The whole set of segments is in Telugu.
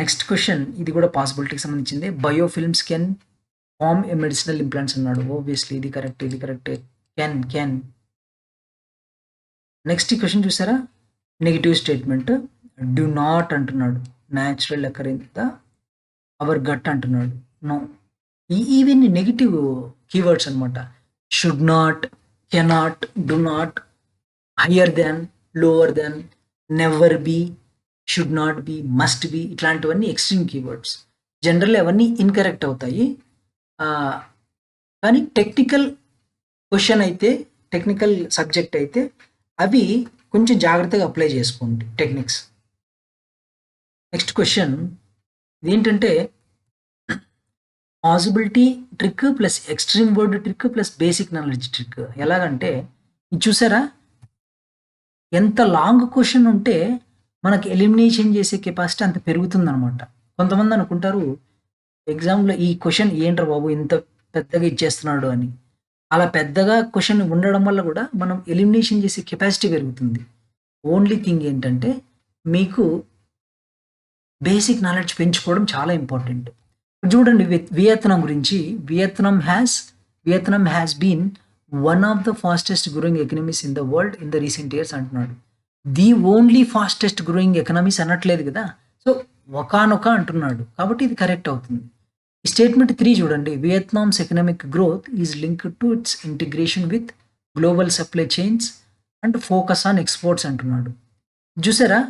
నెక్స్ట్ క్వశ్చన్ ఇది కూడా పాసిబిలిటీకి సంబంధించింది. Biofilms can form a medicinal implants అన్నాడు. ఓబియస్లీ ఇది కరెక్ట్ ఇది కరెక్ట్ కెన్ కెన్ నెక్స్ట్ ఈ క్వశ్చన్ చూసారా? నెగిటివ్ స్టేట్మెంట్ డు నాట్ అంటున్నాడు. న్యాచురల్ ఎక్కర్ అవర్ గట్ అంటున్నాడు. నో ఇవన్నీ నెగిటివ్ కీవర్డ్స్ అనమాట should not cannot do not higher than lower than never be should not be must be ఇట్లాంటివన్నీ ఎక్స్ట్రీమ్ కీవర్డ్స్ జనరల్ అవన్నీ ఇన్కరెక్ట్ అవుతాయి. కానీ టెక్నికల్ క్వశ్చన్ అయితే టెక్నికల్ సబ్జెక్ట్ అయితే అవి కొంచెం జాగ్రత్తగా అప్లై చేసుకోండి టెక్నిక్స్ నెక్స్ట్ క్వశ్చన్ ఏంటంటే possibility trick plus extreme word trick plus basic knowledge trick ఎలాగంటే చూసారా? ఎంత లాంగ్ క్వశ్చన్ ఉంటే మనకి ఎలిమినేషన్ చేసే కెపాసిటీ అంత పెరుగుతుంది అనమాట కొంతమంది అనుకుంటారు ఎగ్జామ్లో ఈ క్వశ్చన్ ఏంట్రా బాబు ఇంత పెద్దగా ఇచ్చేస్తున్నాడు అని. అలా పెద్దగా క్వశ్చన్ ఉండడం వల్ల కూడా మనం ఎలిమినేషన్ చేసే కెపాసిటీ పెరుగుతుంది. ఓన్లీ థింగ్ ఏంటంటే మీకు బేసిక్ నాలెడ్జ్ పెంచుకోవడం చాలా ఇంపార్టెంట్ చూడండి వియత్నం గురించి. Vietnam has Vietnam has been one of the fastest growing economies in the world in the recent years అంటున్నాడు. The only fastest growing economies అనట్లేదు కదా. సో ఒకనొక అంటున్నాడు. కాబట్టి ఇది కరెక్ట్ అవుతుంది. ఈ స్టేట్మెంట్ త్రీ చూడండి. Vietnam's economic growth is linked to its integration with global supply chains and focus on exports అంటున్నాడు. చూసారా?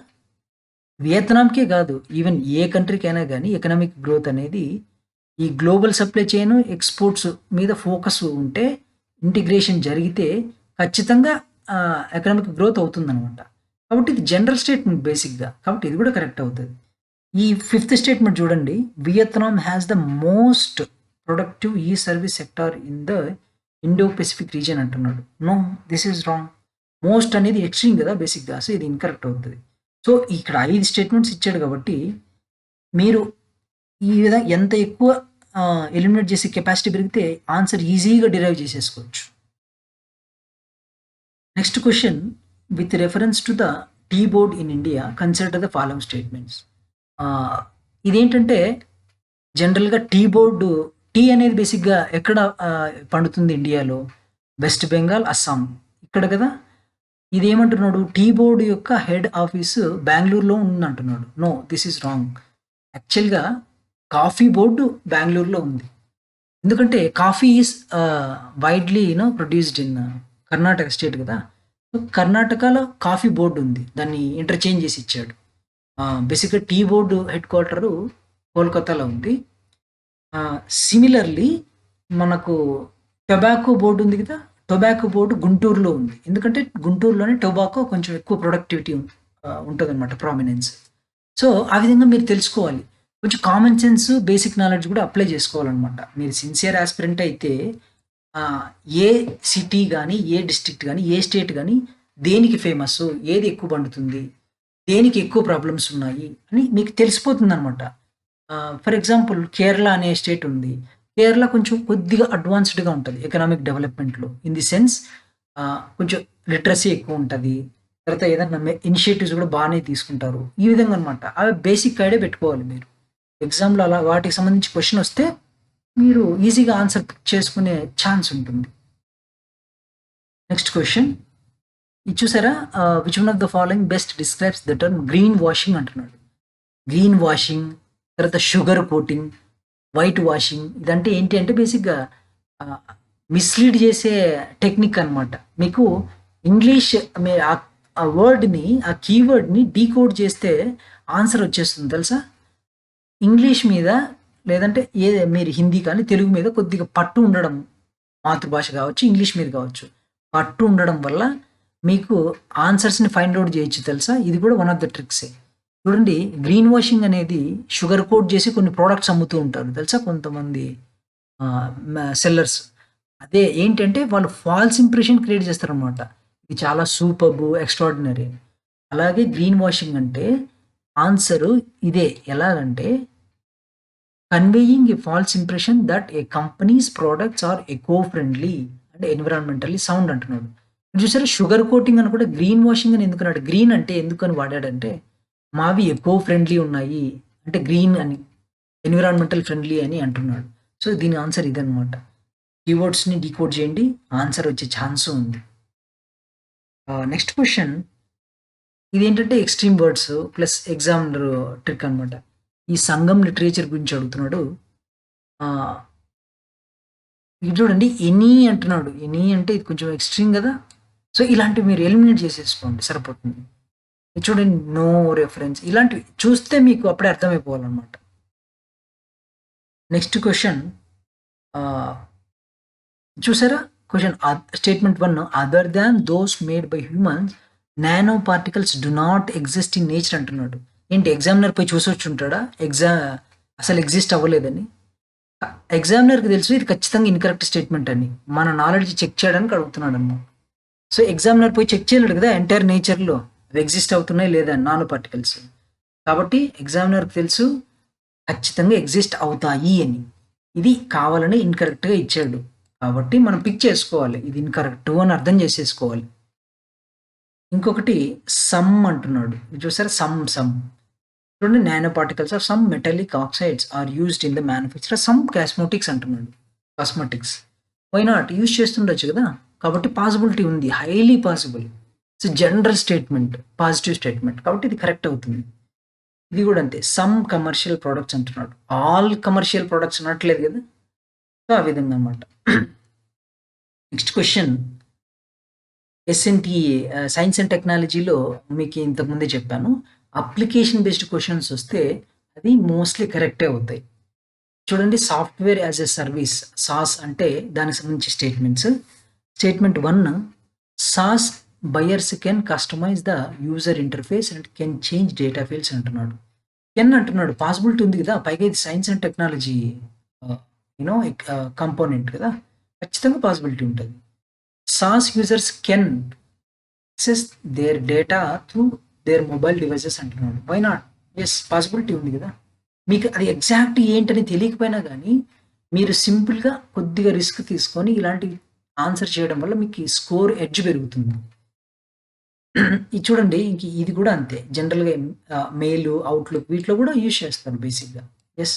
వియత్నాంకే కాదు ఈవెన్ ఏ కంట్రీకైనా కానీ ఎకనామిక్ గ్రోత్ అనేది ఈ గ్లోబల్ సప్లై చైన్ ఎక్స్పోర్ట్స్ మీద ఫోకస్ ఉంటే ఇంటిగ్రేషన్ జరిగితే ఖచ్చితంగా ఎకనామిక్ గ్రోత్ అవుతుందన్నమాట. కాబట్టి ఇది జనరల్ స్టేట్మెంట్ బేసిక్గా కాబట్టి ఇది కూడా కరెక్ట్ అవుతుంది. ఈ ఫిఫ్త్ స్టేట్మెంట్ చూడండి. Vietnam has the most productive ఈ service sector in the Indo Pacific region అంటున్నాడు. No this is wrong most అనేది ఎక్స్ట్రీమ్ కదా బేసిక్గా సో ఇది ఇన్కరెక్ట్ అవుతుంది. సో ఇక్కడ ఐదు స్టేట్మెంట్స్ ఇచ్చాడు కాబట్టి మీరు ఈ విధంగా ఎంత ఎక్కువ ఎలిమినేట్ చేసే కెపాసిటీ పెరిగితే ఆన్సర్ ఈజీగా డిరైవ్ చేసేసుకోవచ్చు. Next question with reference to the tea board in India consider the following statements ఇదేంటంటే జనరల్గా టీ బోర్డు టీ అనేది బేసిక్గా ఎక్కడ పండుతుంది ఇండియాలో? వెస్ట్ బెంగాల్ అస్సాం ఇక్కడ కదా? ఇదేమంటున్నాడు? టీ బోర్డు యొక్క హెడ్ ఆఫీసు బెంగళూరులో ఉందంటున్నాడు. నో దిస్ ఈజ్ రాంగ్ యాక్చువల్గా కాఫీ బోర్డు బెంగళూరులో ఉంది. ఎందుకంటే coffee is widely you know produced in Karnataka state కదా? కర్ణాటకలో కాఫీ బోర్డు ఉంది. దాన్ని ఇంటర్చేంజ్ చేసి ఇచ్చాడు. బేసిక్గా టీ బోర్డు హెడ్ క్వార్టరు కోల్కతాలో ఉంది. సిమిలర్లీ మనకు టొబాకో బోర్డు ఉంది కదా టొబాకో బోర్డు గుంటూరులో ఉంది. ఎందుకంటే గుంటూరులోనే టొబాకో కొంచెం ఎక్కువ ప్రొడక్టివిటీ ఉంటుంది అనమాట ప్రామినెన్స్ సో ఆ విధంగా మీరు తెలుసుకోవాలి. కొంచెం కామన్ సెన్స్ బేసిక్ నాలెడ్జ్ కూడా అప్లై చేసుకోవాలన్నమాట. మీరు సిన్సియర్ ఆస్పిరెంట్ అయితే ఏ సిటీ కానీ ఏ డిస్ట్రిక్ట్ కానీ ఏ స్టేట్ కానీ దేనికి ఫేమస్ ఏది ఎక్కువ పండుతుంది దేనికి ఎక్కువ ప్రాబ్లమ్స్ ఉన్నాయి అని మీకు తెలిసిపోతుంది అనమాట ఫర్ ఎగ్జాంపుల్ కేరళ అనే స్టేట్ ఉంది. కేరళ కొంచెం కొద్దిగా అడ్వాన్స్డ్గా ఉంటుంది ఎకనామిక్ డెవలప్మెంట్లో ఇన్ ది సెన్స్ కొంచెం లిటరసీ ఎక్కువ ఉంటుంది. తర్వాత ఏదైనా ఇనిషియేటివ్స్ కూడా బాగానే తీసుకుంటారు. ఈ విధంగా అనమాట అవి బేసిక్ ఐడియా పెట్టుకోవాలి మీరు. ఎగ్జామ్లో అలా వాటికి సంబంధించి క్వశ్చన్ వస్తే మీరు ఈజీగా ఆన్సర్ పిక్ చేసుకునే ఛాన్స్ ఉంటుంది. నెక్స్ట్ క్వశ్చన్ ఇది చూసారా? Which one of the following best describes the term green washing అంటున్నాడు. గ్రీన్ వాషింగ్ తర్వాత షుగర్ కోటింగ్ వైట్ వాషింగ్ ఇదంటే ఏంటి అంటే బేసిక్గా మిస్లీడ్ చేసే టెక్నిక్ అన్నమాట. మీకు ఇంగ్లీష్ మీ- ఆ- ఆ వర్డ్ని ఆ కీవర్డ్ని డీకోడ్ చేస్తే ఆన్సర్ వచ్చేస్తుంది తెలుసా? ఇంగ్లీష్ మీద లేదంటే ఏ మీరు హిందీ కానీ తెలుగు మీద కొద్దిగా పట్టు ఉండడం మాతృభాష కావచ్చు ఇంగ్లీష్ మీద కావచ్చు పట్టు ఉండడం వల్ల మీకు ఆన్సర్స్ని ఫైండ్ అవుట్ చేయొచ్చు తెలుసా? ఇది కూడా వన్ ఆఫ్ ద ట్రిక్సే చూడండి గ్రీన్ వాషింగ్ అనేది షుగర్ కోట్ చేసి కొన్ని ప్రోడక్ట్స్ అమ్ముతూ ఉంటారు తెలుసా కొంతమంది సెల్లర్స్ అదే ఏంటంటే వాళ్ళు ఫాల్స్ ఇంప్రెషన్ క్రియేట్ చేస్తారనమాట ఇది చాలా సూపర్బ్ ఎక్స్ట్రాడినరీ అలాగే గ్రీన్ వాషింగ్ అంటే ఆన్సరు ఇదే. ఎలాగంటే conveying a false impression that a companies products are eco friendly అంటే ఎన్విరాన్మెంటల్లీ సౌండ్ అంటున్నాడు. ఇప్పుడు చూసారా? షుగర్ కోటింగ్ అని కూడా గ్రీన్ వాషింగ్ అని ఎందుకన్నాడు? గ్రీన్ అంటే ఎందుకని వాడాడంటే మావి ఎకో ఫ్రెండ్లీ ఉన్నాయి అంటే గ్రీన్ అని ఎన్విరాన్మెంటల్ ఫ్రెండ్లీ అని అంటున్నాడు. సో దీని ఆన్సర్ ఇదనమాట కీవర్డ్స్ని డీకోడ్ చేయండి ఆన్సర్ వచ్చే ఛాన్స్ ఉంది. నెక్స్ట్ క్వశ్చన్ ఇదేంటంటే extreme words plus exam trick అనమాట ఈ సంఘం లిటరేచర్ గురించి అడుగుతున్నాడు. ఇది చూడండి ఎనీ అంటున్నాడు. ఎనీ అంటే ఇది కొంచెం ఎక్స్ట్రీమ్ కదా. సో ఇలాంటివి మీరు ఎలిమినేట్ చేసేసుకోండి సరిపోతుంది. ఇది చూడండి నో రెఫరెన్స్ ఇలాంటివి చూస్తే మీకు అప్పుడే అర్థమైపోవాలన్నమాట. నెక్స్ట్ క్వశ్చన్ చూసారా? Question statement one other than those made by humans nano particles do not exist in nature అంటున్నాడు. ఏంటి ఎగ్జామినర్ పోయి చూసి వచ్చి ఉంటాడా ఎగ్జా అసలు ఎగ్జిస్ట్ అవ్వలేదని? ఎగ్జామినర్కి తెలుసు ఇది ఖచ్చితంగా ఇన్కరెక్ట్ స్టేట్మెంట్ అని. మన నాలెడ్జ్ చెక్ చేయడానికి అడుగుతున్నాడు అన్నమాట సో ఎగ్జామినర్ పోయి చెక్ చేయలేడు కదా ఎంటైర్ నేచర్లో అవి ఎగ్జిస్ట్ అవుతున్నాయి లేదా నాన్ పార్టికల్స్ కాబట్టి ఎగ్జామినర్కి తెలుసు ఖచ్చితంగా ఎగ్జిస్ట్ అవుతాయి అని. ఇది కావాలని ఇన్కరెక్ట్గా ఇచ్చాడు. కాబట్టి మనం పిక్ చేసుకోవాలి. ఇది ఇన్కరెక్ట్ అని అర్థం చేసేసుకోవాలి. ఇంకొకటి సమ్ అంటున్నాడు. ఇది చూసారా? సమ్ సమ్ చూడండి nano particles are some metallic oxides are used in the manufacture some cosmetics అంటున్నాడు. కాస్మెటిక్స్ వై నాట్ యూజ్ చేస్తుండొచ్చు కదా. కాబట్టి పాసిబిలిటీ ఉంది. Highly possible it's general statement positive statement కాబట్టి ఇది కరెక్ట్ అవుతుంది. ఇది కూడా అంతే. సమ్ కమర్షియల్ ప్రోడక్ట్స్ అంటున్నాడు. ఆల్ కమర్షియల్ ప్రోడక్ట్స్ అనట్లేదు కదా. సో ఆ విధంగా అనమాట next question SNTA science and టెక్నాలజీలో మీకు ఇంతకుముందే చెప్పాను. అప్లికేషన్ బేస్డ్ క్వశ్చన్స్ వస్తే అది మోస్ట్లీ కరెక్టే అవుతాయి. చూడండి software as a service SaaS అంటే దానికి సంబంధించి statements. Statement one SaaS buyers can customize the user interface and can change data fields అంటున్నాడు. కెన్ అంటున్నాడు పాసిబిలిటీ ఉంది కదా పైగా ఇది science and technology you know component కదా ఖచ్చితంగా పాసిబిలిటీ ఉంటుంది. SaaS users can access their data through their mobile devices అంటున్నాడు. వై నాట్ ఎస్ పాసిబిలిటీ ఉంది కదా. మీకు అది ఎగ్జాక్ట్ ఏంటని తెలియకపోయినా కానీ మీరు సింపుల్గా కొద్దిగా రిస్క్ తీసుకొని ఇలాంటి ఆన్సర్ చేయడం వల్ల మీకు స్కోర్ ఎడ్జ్ పెరుగుతుంది. ఇది చూడండి ఇంక ఇది కూడా అంతే. జనరల్గా మెయిల్ అవుట్లుక్ వీటిలో కూడా యూజ్ చేస్తారు బేసిక్గా ఎస్